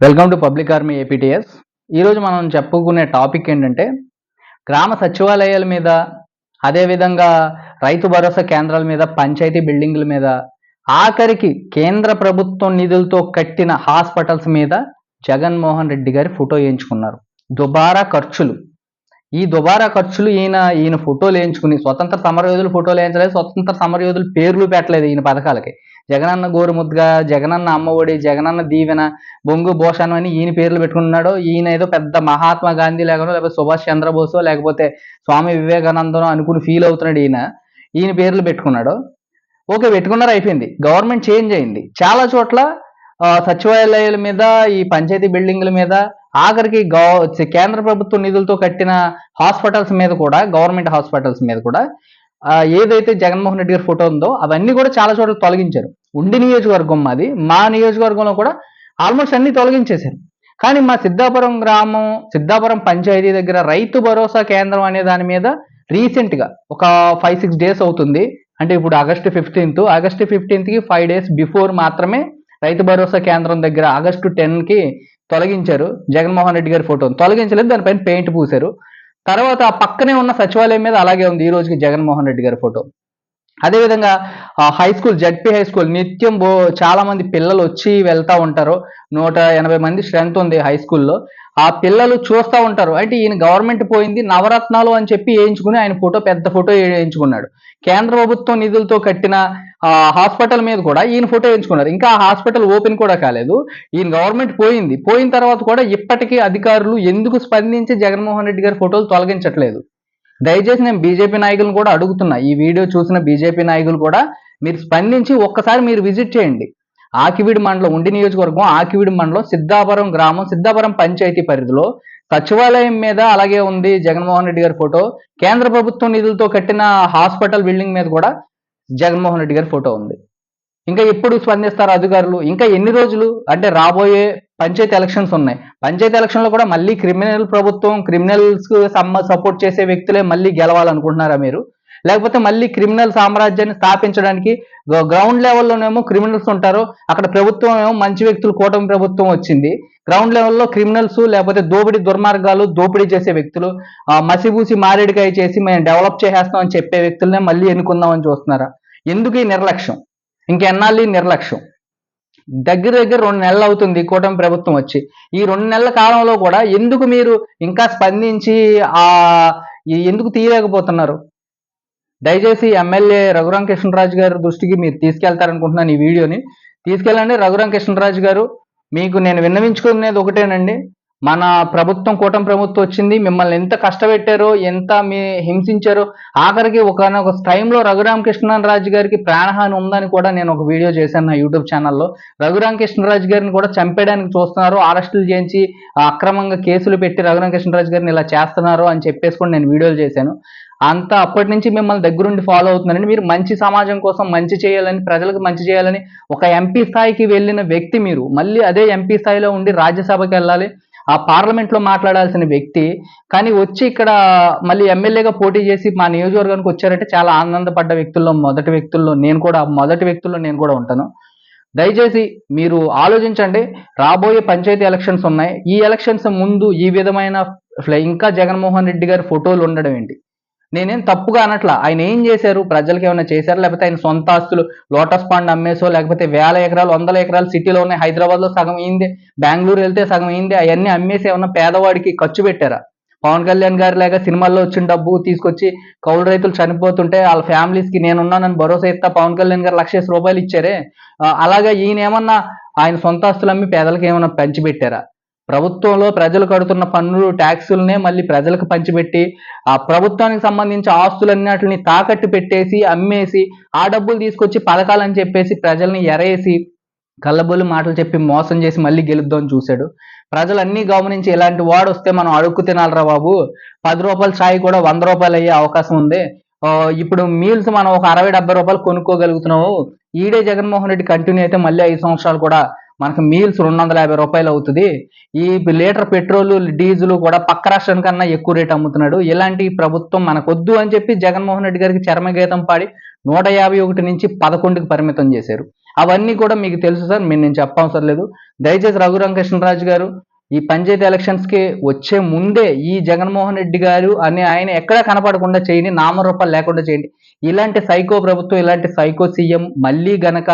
Welcome to public army APTS. ఈరోజు మనం చెప్పుకునే టాపిక్ ఏంటంటే గ్రామ సచివాలయాల మీద అదేవిధంగా రైతు భరోసా కేంద్రాల మీద పంచాయతీ బిల్డింగ్ల మీద ఆఖరికి కేంద్ర ప్రభుత్వం నిధులతో కట్టిన హాస్పిటల్స్ మీద జగన్మోహన్ రెడ్డి గారి ఫోటో వేయించుకున్నారు. దుబారా ఖర్చులు. ఈ దుబారా ఖర్చులు ఈయన ఈయన ఫోటోలు వేయించుకుని స్వతంత్ర సమరయోధులు ఫోటోలు వేయించలేదు స్వతంత్ర సమరయోధులు పేర్లు పెట్టలేదు ఈయన పథకాలకి. జగనన్న గోరుముద్గా జగనన్న అమ్మఒడి జగనన్న దీవెన బొంగు భూషణం అని ఈయన పేర్లు పెట్టుకున్నాడు ఈయన ఏదో పెద్ద మహాత్మా గాంధీ లేకుండా లేకపోతే సుభాష్ చంద్రబోసో లేకపోతే స్వామి వివేకానందనో అనుకుని ఫీల్ అవుతున్నాడు ఈయన. ఈయన పేర్లు పెట్టుకున్నాడు. ఓకే పెట్టుకున్నారు అయిపోయింది. గవర్నమెంట్ చేంజ్ అయింది. చాలా చోట్ల సచివాలయాల మీద ఈ పంచాయతీ బిల్డింగ్ల మీద ఆఖరికి గవ కేంద్ర ప్రభుత్వ నిధులతో కట్టిన హాస్పిటల్స్ మీద కూడా గవర్నమెంట్ హాస్పిటల్స్ మీద కూడా ఏదైతే జగన్మోహన్ రెడ్డి గారి ఫోటో ఉందో అవన్నీ కూడా చాలా చోట్ల తొలగించారు. ఉండి నియోజకవర్గం మాది. మా నియోజకవర్గంలో కూడా ఆల్మోస్ట్ అన్ని తొలగించేశారు. కానీ మా సిద్ధాపురం గ్రామం సిద్ధాపురం పంచాయతీ దగ్గర రైతు భరోసా కేంద్రం అనే దాని మీద రీసెంట్గా ఒక ఫైవ్ సిక్స్ డేస్ అవుతుంది. అంటే ఇప్పుడు ఆగస్టు ఫిఫ్టీన్త్ ఆగస్టు ఫిఫ్టీన్త్కి ఫైవ్ డేస్ బిఫోర్ మాత్రమే రైతు భరోసా కేంద్రం దగ్గర ఆగస్టు టెన్కి తొలగించారు. జగన్మోహన్ రెడ్డి గారి ఫోటో తొలగించలేదు. దానిపైన పెయింట్ పూశారు. తర్వాత ఆ పక్కనే ఉన్న సచివాలయం మీద అలాగే ఉంది. ఈ రోజుకి జగన్మోహన్ రెడ్డి గారి ఫోటో. అదేవిధంగా high school ZP high school నిత్యం బో చాలా మంది పిల్లలు వచ్చి వెళ్తా ఉంటారు. నూట ఎనభై మంది స్ట్రెంత్ ఉంది హై స్కూల్లో. ఆ పిల్లలు చూస్తూ ఉంటారు. అంటే ఈయన గవర్నమెంట్ పోయింది నవరత్నాలు అని చెప్పి వేయించుకుని ఆయన ఫోటో పెద్ద ఫోటో వేయించుకున్నాడు. కేంద్ర ప్రభుత్వం నిధులతో కట్టిన హాస్పిటల్ మీద కూడా ఈయన ఫోటో వేయించుకున్నారు. ఇంకా ఆ హాస్పిటల్ ఓపెన్ కూడా కాలేదు. ఈయన గవర్నమెంట్ పోయింది. పోయిన తర్వాత కూడా ఇప్పటికీ అధికారులు ఎందుకు స్పందించి జగన్మోహన్ రెడ్డి గారి ఫోటోలు తొలగించట్లేదు? దయచేసి నేను బీజేపీ నాయకులను కూడా అడుగుతున్నా. ఈ వీడియో చూసిన బీజేపీ నాయకులు కూడా మీరు స్పందించి ఒక్కసారి మీరు విజిట్ చేయండి. ఆకివీడి మండలం ఉండి నియోజకవర్గం ఆకివీడి మండలం సిద్ధాపురం గ్రామం సిద్ధాపురం పంచాయతీ పరిధిలో సచివాలయం మీద అలాగే ఉంది జగన్మోహన్ రెడ్డి గారి ఫోటో. కేంద్ర ప్రభుత్వం నిధులతో కట్టిన హాస్పిటల్ బిల్డింగ్ మీద కూడా జగన్మోహన్ రెడ్డి గారి ఫోటో ఉంది. ఇంకా ఎప్పుడు స్పందిస్తారు అధికారులు? ఇంకా ఎన్ని రోజులు? అంటే రాబోయే పంచాయతీ ఎలక్షన్స్ ఉన్నాయి. పంచాయతీ ఎలక్షన్లో కూడా మళ్ళీ క్రిమినల్ ప్రభుత్వం క్రిమినల్స్ సపోర్ట్ చేసే వ్యక్తులే మళ్ళీ గెలవాలనుకుంటున్నారా మీరు? లేకపోతే మళ్ళీ క్రిమినల్ సామ్రాజ్యాన్ని స్థాపించడానికి గ్రౌండ్ లెవెల్లోనేమో క్రిమినల్స్ ఉంటారు. అక్కడ ప్రభుత్వం ఏమో మంచి వ్యక్తులు కూటమి ప్రభుత్వం వచ్చింది. గ్రౌండ్ లెవెల్లో క్రిమినల్స్ లేకపోతే దోపిడీ దుర్మార్గాలు దోపిడీ చేసే వ్యక్తులు మసిబూసి మారేడుకాయ చేసి మేము డెవలప్ చేసేస్తాం అని చెప్పే వ్యక్తులనే మళ్ళీ ఎన్నుకుందామని చూస్తున్నారా? ఎందుకు ఈ నిర్లక్ష్యం? ఇంకెన్నాళ్ళు ఈ నిర్లక్ష్యం? దగ్గర దగ్గర రెండు నెలలు అవుతుంది కూటమి ప్రభుత్వం వచ్చి. ఈ రెండు నెలల కాలంలో కూడా ఎందుకు మీరు ఇంకా స్పందించి ఆ ఎందుకు తీయలేకపోతున్నారు? దయచేసి ఎమ్మెల్యే రఘురామ కృష్ణరాజు గారి దృష్టికి మీరు తీసుకెళ్తారనుకుంటున్నాను ఈ వీడియోని. తీసుకెళ్ళండి రఘురామ కృష్ణరాజు గారు. మీకు నేను విన్నవించుకునేది ఒకటేనండి. మన ప్రభుత్వం కూటమి ప్రభుత్వం వచ్చింది. మిమ్మల్ని ఎంత కష్టపెట్టారో ఎంత మీ హింసించారో ఆఖరికి ఒక టైంలో రఘురామ కృష్ణరాజు గారికి ప్రాణహాని ఉందని కూడా నేను ఒక వీడియో చేశాను నా యూట్యూబ్ ఛానల్లో. రఘురామ కృష్ణరాజు గారిని కూడా చంపేయడానికి చూస్తున్నారు. అరెస్టులు చేయించి అక్రమంగా కేసులు పెట్టి రఘురామ కృష్ణరాజు గారిని ఇలా చేస్తున్నారు అని చెప్పేసి కూడా నేను వీడియోలు చేశాను. అంత అప్పటి నుంచి మిమ్మల్ని దగ్గరుండి ఫాలో అవుతున్నారండి మీరు మంచి సమాజం కోసం మంచి చేయాలని ప్రజలకు మంచి చేయాలని ఒక ఎంపీ స్థాయికి వెళ్ళిన వ్యక్తి మీరు. మళ్ళీ అదే ఎంపీ స్థాయిలో ఉండి రాజ్యసభకి వెళ్ళాలి ఆ పార్లమెంట్లో మాట్లాడాల్సిన వ్యక్తి. కానీ వచ్చి ఇక్కడ మళ్ళీ ఎమ్మెల్యేగా పోటీ చేసి మా నియోజకవర్గానికి వచ్చారంటే చాలా ఆనందపడ్డ వ్యక్తుల్లో మొదటి వ్యక్తుల్లో నేను కూడా మొదటి వ్యక్తుల్లో నేను కూడా ఉంటాను. దయచేసి మీరు ఆలోచించండి. రాబోయే పంచాయతీ ఎలక్షన్స్ ఉన్నాయి. ఈ ఎలక్షన్స్ ముందు ఈ విధమైన ఇంకా జగన్మోహన్ రెడ్డి గారి ఫోటోలు ఉండడం ఏంటి? నేనేం తప్పుగా అనట్లా. ఆయన ఏం చేశారు? ప్రజలకు ఏమైనా చేశారు? లేకపోతే ఆయన సొంత ఆస్తులు లోటస్ పాండ్ అమ్మేసో లేకపోతే వేల ఎకరాలు వందల ఎకరాలు సిటీలో ఉన్నాయి హైదరాబాద్లో సగం అయింది బెంగళూరు వెళ్తే సగం అయింది అవన్నీ అమ్మేసి ఏమన్నా పేదవాడికి ఖర్చు పెట్టారా? పవన్ కళ్యాణ్ గారు లేక సినిమాల్లో వచ్చిన డబ్బు తీసుకొచ్చి కౌలు రైతులు చనిపోతుంటే వాళ్ళ ఫ్యామిలీస్కి నేనున్నానని భరోసా ఇస్తా పవన్ కళ్యాణ్ గారు లక్ష రూపాయలు ఇచ్చారే? అలాగే అలాగా ఈయన ఏమన్నా ఆయన సొంత ఆస్తులు అమ్మి పేదలకు ఏమైనా పంచిపెట్టారా ప్రభుత్వంలో ప్రజలు కడుతున్న పన్నులు ట్యాక్సులనే మళ్ళీ ప్రజలకు పంచిపెట్టి ఆ ప్రభుత్వానికి సంబంధించి ఆస్తులన్నిటిని తాకట్టు పెట్టేసి అమ్మేసి ఆ డబ్బులు తీసుకొచ్చి పథకాలని చెప్పేసి ప్రజల్ని ఎరేసి కళ్ళబొల్లి మాటలు చెప్పి మోసం చేసి మళ్ళీ గెలుద్దాం చూశాడు. ప్రజలన్నీ గమనించి ఇలాంటి వాడు వస్తే మనం అడుక్కు తినాలరా బాబు. పది రూపాయల ఛాయ్ కూడా వంద రూపాయలు అయ్యే అవకాశం ఉంది. ఇప్పుడు మీల్స్ మనం ఒక అరవై డెబ్బై రూపాయలు కొనుక్కోగలుగుతున్నాము ఈడే జగన్మోహన్ రెడ్డి కంటిన్యూ అయితే మళ్ళీ ఐదు సంవత్సరాలు కూడా మనకు మీల్స్ రెండు వందల యాభై రూపాయలు అవుతుంది. ఈ లీటర్ పెట్రోల్ డీజిల్ కూడా పక్క రాష్ట్రం కన్నా ఎక్కువ రేట్ అమ్ముతున్నాడు. ఇలాంటి ప్రభుత్వం మనకొద్దు అని చెప్పి జగన్మోహన్ రెడ్డి గారికి చర్మగీతం పాడి నూట యాభై ఒకటి నుంచి పదకొండుకి పరిమితం చేశారు. అవన్నీ కూడా మీకు తెలుసు సార్ మీరు నేను చెప్పవసరం లేదు. దయచేసి రఘురామకృష్ణరాజు గారు ఈ పంచాయతీ ఎలక్షన్స్కి వచ్చే ముందే ఈ జగన్మోహన్ రెడ్డి గారు అని ఆయన ఎక్కడా కనపడకుండా చేయండి నామరూపాలు లేకుండా చేయండి. ఇలాంటి సైకో ప్రభుత్వం ఇలాంటి సైకో సీఎం మళ్ళీ గనక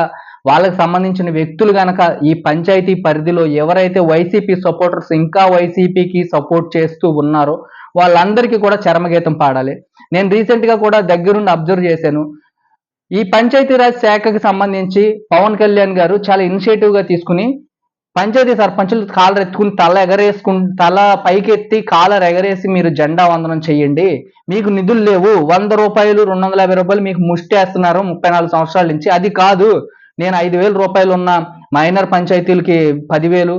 వాళ్ళకి సంబంధించిన వ్యక్తులు గనక ఈ పంచాయతీ పరిధిలో ఎవరైతే వైసీపీ సపోర్టర్స్ ఇంకా వైసీపీకి సపోర్ట్ చేస్తూ ఉన్నారో వాళ్ళందరికీ కూడా చరమగీతం పాడాలి. నేను రీసెంట్గా కూడా దగ్గరుండి అబ్జర్వ్ చేశాను. ఈ పంచాయతీరాజ్ శాఖకి సంబంధించి పవన్ కళ్యాణ్ గారు చాలా ఇనిషియేటివ్గా తీసుకుని పంచాయతీ సర్పంచులు కాలర్ ఎత్తుకుని తల ఎగరేసుకు తల పైకెత్తి కాలర్ ఎగరేసి మీరు జెండా వందనం చేయండి. మీకు నిధులు లేవు. వంద రూపాయలు రెండు వందల యాభై రూపాయలు మీకు ముష్టేస్తున్నారు ముప్పై నాలుగు సంవత్సరాల నుంచి. అది కాదు. నేను ఐదు వేల రూపాయలు ఉన్న మైనర్ పంచాయతీలకి పదివేలు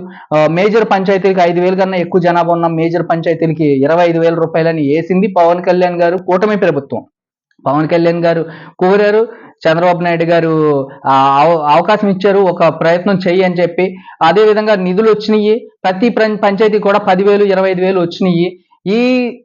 మేజర్ పంచాయతీలకి ఐదు వేలు కన్నా ఎక్కువ జనాభా ఉన్న మేజర్ పంచాయతీలకి ఇరవై ఐదు వేల రూపాయలని వేసింది పవన్ కళ్యాణ్ గారు కూటమి ప్రభుత్వం. పవన్ కళ్యాణ్ గారు కోరారు చంద్రబాబు నాయుడు గారు అవ- అవకాశం ఇచ్చారు ఒక ప్రయత్నం చెయ్యి అని చెప్పి. అదే విధంగా నిధులు వచ్చినాయి ప్రతి ప్ర- పంచాయతీ కూడా పదివేలు ఇరవై ఐదు వేలు వచ్చినాయి ఈ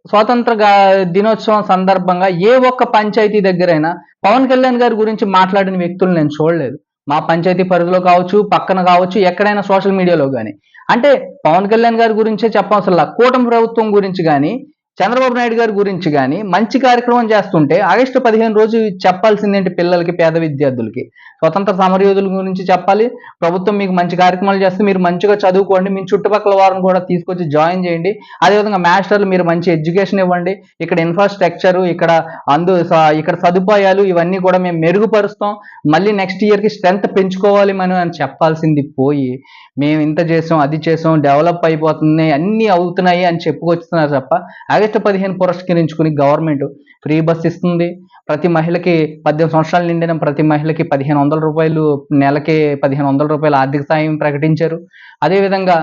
స్వాతంత్ర దినోత్సవం సందర్భంగా ఏ ఒక్క పంచాయతీ దగ్గరైనా పవన్ కళ్యాణ్ గారి గురించి మాట్లాడిన వ్యక్తులు నేను చూడలేదు. మా పంచాయతీ పరిధిలో కావచ్చు పక్కన కావచ్చు ఎక్కడైనా సోషల్ మీడియాలో కానీ అంటే పవన్ కళ్యాణ్ గారి గురించే చెప్పవసరం కూటమి ప్రభుత్వం గురించి కానీ చంద్రబాబు నాయుడు గారి గురించి కానీ మంచి కార్యక్రమం చేస్తుంటే ఆగస్టు పదిహేను రోజు చెప్పాల్సిందేంటి పిల్లలకి పేద విద్యార్థులకి? స్వతంత్ర సమరయోధుల గురించి చెప్పాలి. ప్రభుత్వం మీకు మంచి కార్యక్రమాలు చేస్తే మీరు మంచిగా చదువుకోండి. మీ చుట్టుపక్కల వారిని కూడా తీసుకొచ్చి జాయిన్ చేయండి. అదేవిధంగా మాస్టర్లు మీరు మంచి ఎడ్యుకేషన్ ఇవ్వండి. ఇక్కడ ఇన్ఫ్రాస్ట్రక్చర్ ఇక్కడ అందు స- ఇక్కడ సదుపాయాలు ఇవన్నీ కూడా మేము మెరుగుపరుస్తాం. మళ్ళీ నెక్స్ట్ ఇయర్కి స్ట్రెంత్ పెంచుకోవాలి మనం అని చెప్పాల్సింది పోయి మేము ఇంత చేసాం అది చేసాం డెవలప్ అయిపోతుంది అన్నీ అవుతున్నాయి అని చెప్పుకొస్తున్నారు తప్ప ఆగస్టు పదిహేను పురస్కరించుకుని గవర్నమెంట్ ఫ్రీ బస్ ఇస్తుంది. ప్రతి మహిళకి పద్దెనిమిది సంవత్సరాలు నిండిన ప్రతి మహిళకి పదిహేను వందల రూపాయలు నెలకి పదిహేను వందల రూపాయలు ఆర్థిక సాయం ప్రకటించారు. అదేవిధంగా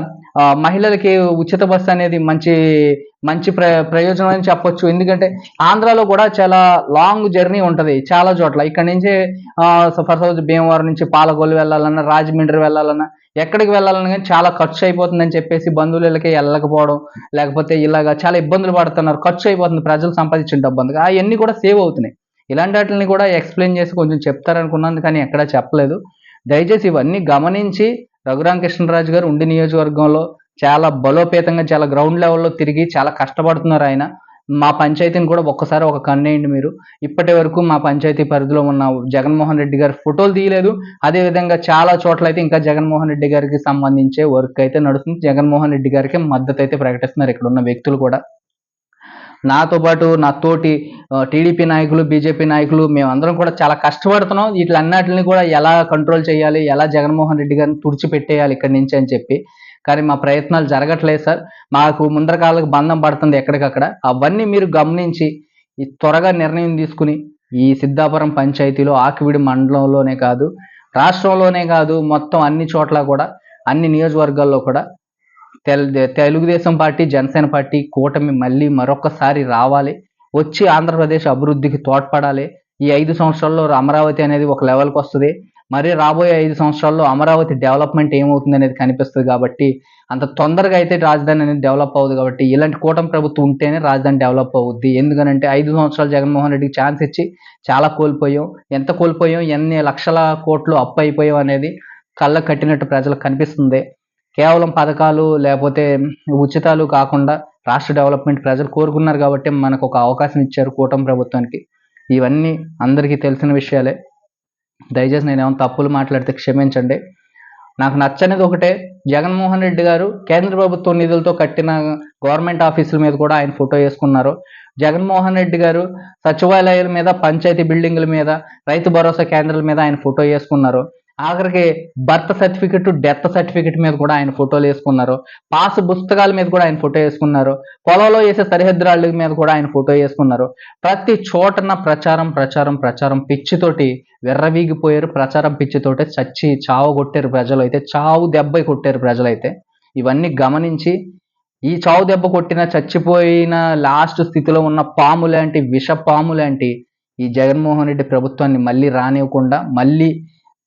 మహిళలకి ఉచిత బస్సు అనేది మంచి మంచి ప్ర ప్రయోజనం అని చెప్పొచ్చు. ఎందుకంటే ఆంధ్రాలో కూడా చాలా లాంగ్ జర్నీ ఉంటుంది చాలా చోట్ల. ఇక్కడ నుంచి ఫర్ సపోజ్ భీమవరం నుంచి పాలకొల్లు వెళ్ళాలన్నా రాజమండ్రి వెళ్ళాలన్నా ఎక్కడికి వెళ్ళాలని కానీ చాలా ఖర్చు అయిపోతుందని చెప్పేసి బంధువులకి వెళ్ళకపోవడం లేకపోతే ఇలాగా చాలా ఇబ్బందులు పడుతున్నారు ఖర్చు అయిపోతుంది ప్రజలు సంపాదించిన డబ్బు అందుకు అవన్నీ కూడా సేవ్ అవుతున్నాయి. ఇలాంటి వాటిని కూడా ఎక్స్ప్లెయిన్ చేసి కొంచెం చెప్తారనుకున్నాను కానీ ఎక్కడా చెప్పలేదు. దయచేసి ఇవన్నీ గమనించి రఘురామకృష్ణరాజు గారు ఉండి నియోజకవర్గంలో చాలా బలోపేతంగా చాలా గ్రౌండ్ లెవెల్లో తిరిగి చాలా కష్టపడుతున్నారు ఆయన. మా పంచాయతీని కూడా ఒక్కసారి ఒక కన్నేయండి మీరు. ఇప్పటి వరకు మా పంచాయతీ పరిధిలో ఉన్న జగన్మోహన్ రెడ్డి గారి ఫోటోలు తీయలేదు. అదే విధంగా చాలా చోట్ల అయితే ఇంకా జగన్మోహన్ రెడ్డి గారికి సంబంధించే వర్క్ అయితే నడుస్తుంది. జగన్మోహన్ రెడ్డి గారికి మద్దతు అయితే ప్రకటిస్తున్నారు ఇక్కడ ఉన్న వ్యక్తులు కూడా. నాతో పాటు నా తోటి టీడీపీ నాయకులు బీజేపీ నాయకులు మేమందరం కూడా చాలా కష్టపడుతున్నాం. వీటిలన్నిటిని కూడా ఎలా కంట్రోల్ చేయాలి ఎలా జగన్మోహన్ రెడ్డి గారిని తుడిచిపెట్టేయాలి ఇక్కడి నుంచి అని చెప్పి. కానీ మా ప్రయత్నాలు జరగట్లేదు సార్. మాకు ముందరకాలకు బంధం పడుతుంది ఎక్కడికక్కడ. అవన్నీ మీరు గమనించి ఈ త్వరగా నిర్ణయం తీసుకుని ఈ సిద్ధాపురం పంచాయతీలో ఆకివిడి మండలంలోనే కాదు రాష్ట్రంలోనే కాదు మొత్తం అన్ని చోట్ల కూడా అన్ని నియోజకవర్గాల్లో కూడా తెల్ తెలుగుదేశం పార్టీ జనసేన పార్టీ కూటమి మళ్ళీ మరొకసారి రావాలి. వచ్చి ఆంధ్రప్రదేశ్ అభివృద్ధికి తోడ్పడాలి. ఈ ఐదు సంవత్సరాల్లో అమరావతి అనేది ఒక లెవెల్కి వస్తుంది. మరి రాబోయే ఐదు సంవత్సరాల్లో అమరావతి డెవలప్మెంట్ ఏమవుతుంది అనేది కనిపిస్తుంది కాబట్టి అంత తొందరగా అయితే రాజధాని అనేది డెవలప్ అవ్వదు కాబట్టి ఇలాంటి కూటమి ప్రభుత్వం ఉంటేనే రాజధాని డెవలప్ అవుద్ది. ఎందుకనంటే ఐదు సంవత్సరాలు జగన్మోహన్ రెడ్డికి ఛాన్స్ ఇచ్చి చాలా కోల్పోయాం. ఎంత కోల్పోయాం? ఎన్ని లక్షల కోట్లు అప్పు అయిపోయాం అనేది కళ్ళ కట్టినట్టు ప్రజలకు కనిపిస్తుంది. కేవలం పథకాలు లేకపోతే ఉచితాలు కాకుండా రాష్ట్ర డెవలప్మెంట్ ప్రజలు కోరుకున్నారు కాబట్టి మనకు ఒక అవకాశం ఇచ్చారు కూటమి ప్రభుత్వానికి. ఇవన్నీ అందరికీ తెలిసిన విషయాలే. దయచేసి నేను ఏమైనా తప్పులు మాట్లాడితే క్షమించండి. నాకు నచ్చనిది ఒకటే జగన్మోహన్ రెడ్డి గారు కేంద్ర ప్రభుత్వం నిధులతో కట్టిన గవర్నమెంట్ ఆఫీసుల మీద కూడా ఆయన ఫోటో వేసుకున్నారు. జగన్మోహన్ రెడ్డి గారు సచివాలయాల మీద పంచాయతీ బిల్డింగుల మీద రైతు భరోసా కేంద్రాల మీద ఆయన ఫోటో వేసుకున్నారు. ఆఖరికి బర్త్ సర్టిఫికెట్ డెత్ సర్టిఫికెట్ మీద కూడా ఆయన ఫోటోలు వేసుకున్నారు. పాస్ పుస్తకాల మీద కూడా ఆయన ఫోటో వేసుకున్నారు. పొలంలో వేసే సరిహద్దురాళ్ళ మీద కూడా ఆయన ఫోటో వేసుకున్నారు. ప్రతి చోటన ప్రచారం ప్రచారం ప్రచారం పిచ్చితోటి వెర్రవీగిపోయారు. ప్రచారం పిచ్చితోటి చచ్చి చావు కొట్టారు ప్రజలు అయితే. చావు దెబ్బ కొట్టారు ప్రజలైతే ఇవన్నీ గమనించి ఈ చావు దెబ్బ కొట్టిన చచ్చిపోయిన లాస్ట్ స్థితిలో ఉన్న పాము లాంటి విష పాము లాంటి ఈ జగన్మోహన్ రెడ్డి ప్రభుత్వాన్ని మళ్ళీ రానివ్వకుండా మళ్ళీ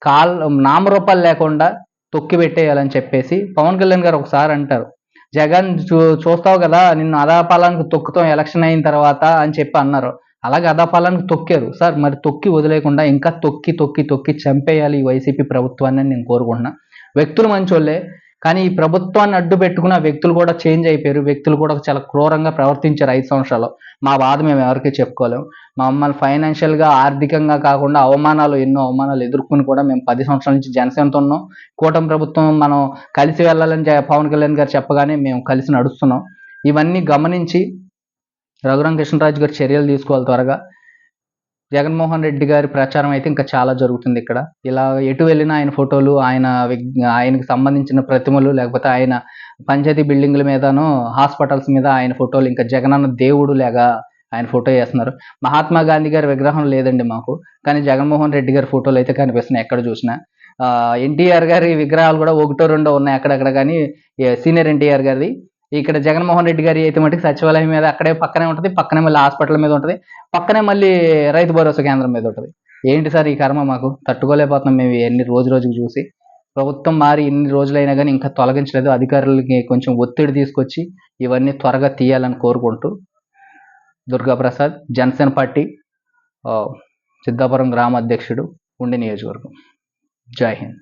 కాల్ నామరూపాలు లేకుండా తొక్కి పెట్టేయాలని చెప్పేసి పవన్ కళ్యాణ్ గారు ఒకసారి అంటారు. జగన్ చూ చూస్తావు కదా నిన్ను అదాపాలానికి తొక్కుతాం ఎలక్షన్ అయిన తర్వాత అని చెప్పి అన్నారు. అలాగే అదాపాలానికి తొక్కారు. సార్ మరి తొక్కి వదిలేకుండా ఇంకా తొక్కి తొక్కి తొక్కి చంపేయాలి ఈ వైసీపీ ప్రభుత్వాన్ని నేను కోరుకుంటున్నా. వ్యక్తులు మంచోళ్ళే. కానీ ఈ ప్రభుత్వాన్ని అడ్డు పెట్టుకున్న వ్యక్తులు కూడా చేంజ్ అయిపోయారు. వ్యక్తులు కూడా చాలా క్రూరంగా ప్రవర్తించారు ఐదు సంవత్సరాలు. మా బాధ మేము ఎవరికి చెప్పుకోలేము మమ్మల్ని ఫైనాన్షియల్గా ఆర్థికంగా కాకుండా అవమానాలు ఎన్నో అవమానాలు ఎదుర్కొని కూడా మేము పది సంవత్సరాల నుంచి జనసేనతో ఉన్నాం. కూటమి ప్రభుత్వం మనం కలిసి వెళ్ళాలని పవన్ కళ్యాణ్ గారు చెప్పగానే మేము కలిసి నడుస్తున్నాం. ఇవన్నీ గమనించి రఘురామ కృష్ణరాజు గారు చర్యలు తీసుకోవాలి త్వరగా. జగన్మోహన్ రెడ్డి గారి ప్రచారం అయితే ఇంకా చాలా జరుగుతుంది ఇక్కడ. ఇలా ఎటు వెళ్ళినా ఆయన ఫోటోలు ఆయన ఆయనకు సంబంధించిన ప్రతిమలు లేకపోతే ఆయన పంచాయతీ బిల్డింగ్ల మీదను హాస్పిటల్స్ మీద ఆయన ఫోటోలు ఇంకా జగనన్న దేవుడు లేగా ఆయన ఫోటో వేస్తున్నారు. మహాత్మా గాంధీ గారి విగ్రహం లేదండి మాకు కానీ జగన్మోహన్ రెడ్డి గారి ఫోటోలు అయితే కనిపిస్తున్నాయి ఎక్కడ చూసినా. ఎన్టీఆర్ గారి విగ్రహాలు కూడా ఒకటో రెండో ఉన్నాయి అక్కడక్కడ కానీ సీనియర్ ఎన్టీఆర్ గారిది. ఇక్కడ జగన్మోహన్ రెడ్డి గారి అయితే మటుకు సచివాలయం మీద అక్కడే పక్కనే ఉంటుంది పక్కనే మళ్ళీ హాస్పిటల్ మీద ఉంటుంది పక్కనే మళ్ళీ రైతు భరోసా కేంద్రం మీద ఉంటుంది. ఏంటి సార్ ఈ కర్మ మాకు? తట్టుకోలేకపోతున్నాం మేము ఎన్ని రోజు రోజుకి చూసి. ప్రభుత్వం మారి ఇన్ని రోజులైనా కానీ ఇంకా తొలగించలేదు. అధికారులకి కొంచెం ఒత్తిడి తీసుకొచ్చి ఇవన్నీ త్వరగా తీయాలని కోరుకుంటూ దుర్గాప్రసాద్ జనసేన పార్టీ సిద్ధాపురం గ్రామ అధ్యక్షుడు ఉండి నియోజకవర్గం. జై హింద్.